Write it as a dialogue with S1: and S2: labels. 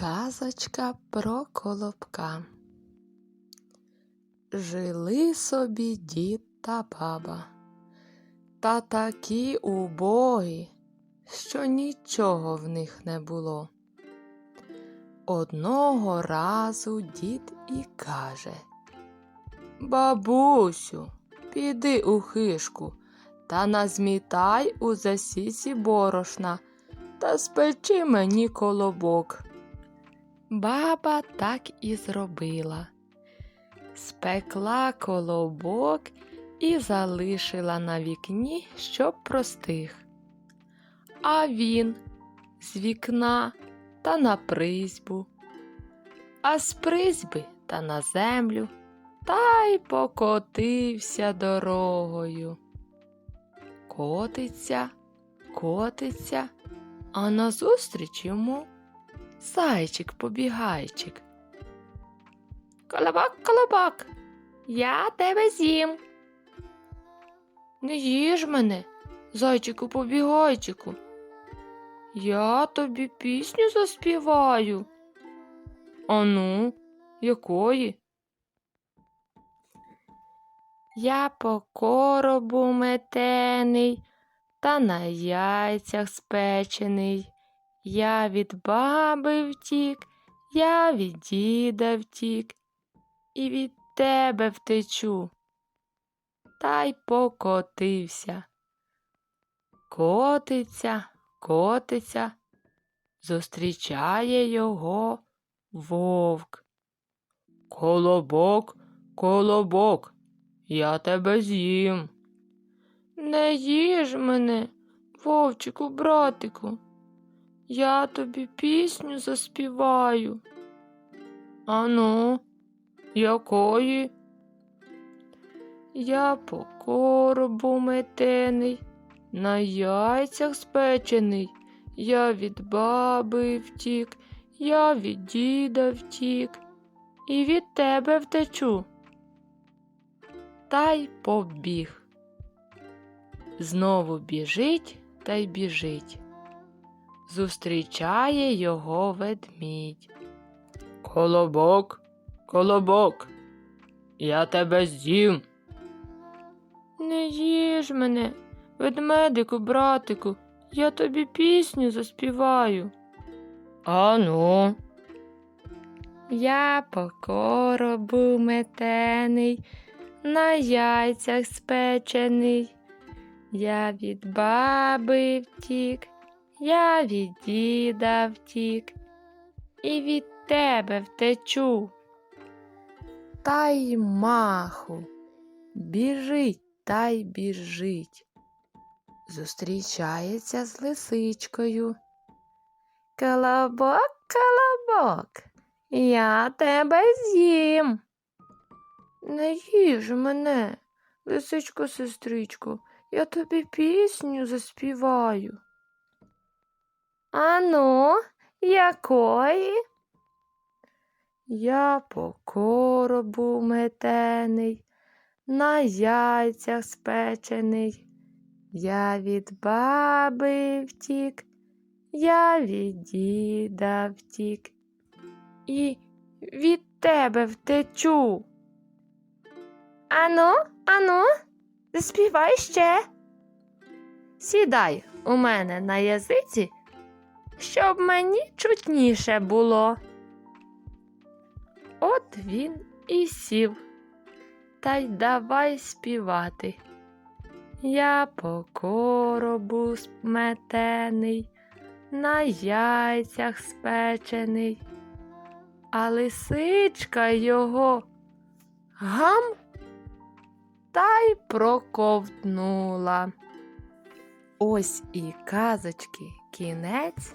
S1: Казочка про колобка. Жили собі дід та баба, та такі убогі, що нічого в них не було. Одного разу дід і каже Бабусю, піди у хишку та назмітай у засісі борошна та спечи мені колобок. Баба так і зробила. Спекла колобок і залишила на вікні, щоб простих. А він з вікна та на призьбу, а з призьби та на землю, та й покотився дорогою. Котиться, котиться, а назустріч йому зайчик побігайчик. Колобок, колобок, я тебе з'їм. Не їж мене, зайчику побігайчику. Я тобі пісню заспіваю. Ану, якої? Я по коробу метений та на яйцях спечений. Я від баби втік, я від діда втік, і від тебе втечу. Та й покотився. Котиться, котиться, зустрічає його вовк. Колобок, колобок, я тебе з'їм. Не їж мене, вовчику, братику. Я тобі пісню заспіваю. Ану, якої? Я по коробу метений, на яйцях спечений. Я від баби втік, я від діда втік, і від тебе втечу. Та й побіг. Знову біжить та й біжить зустрічає його ведмідь. Колобок, колобок, я тебе з'їм. Не їж мене, ведмедику, братику, я тобі пісню заспіваю. Ану. Я по коробу метений, на яйцях спечений. Я від баби втік, я від діда втік і від тебе втечу. Та й маху, біжить та й біжить. Зустрічається з лисичкою. Колобок, колобок, я тебе з'їм. Не їж мене, лисичко, сестричко, я тобі пісню заспіваю. Ану, якої? Я по коробу метений, на яйцях спечений. Я від баби втік, я від діда втік, і від тебе втечу. Ану, ану, заспівай ще. Сідай у мене на язиці щоб мені чутніше було. От він і сів, та й давай співати. Я по коробу сметений, на яйцях спечений, а лисичка його гам та й проковтнула. Ось і казочки кінець.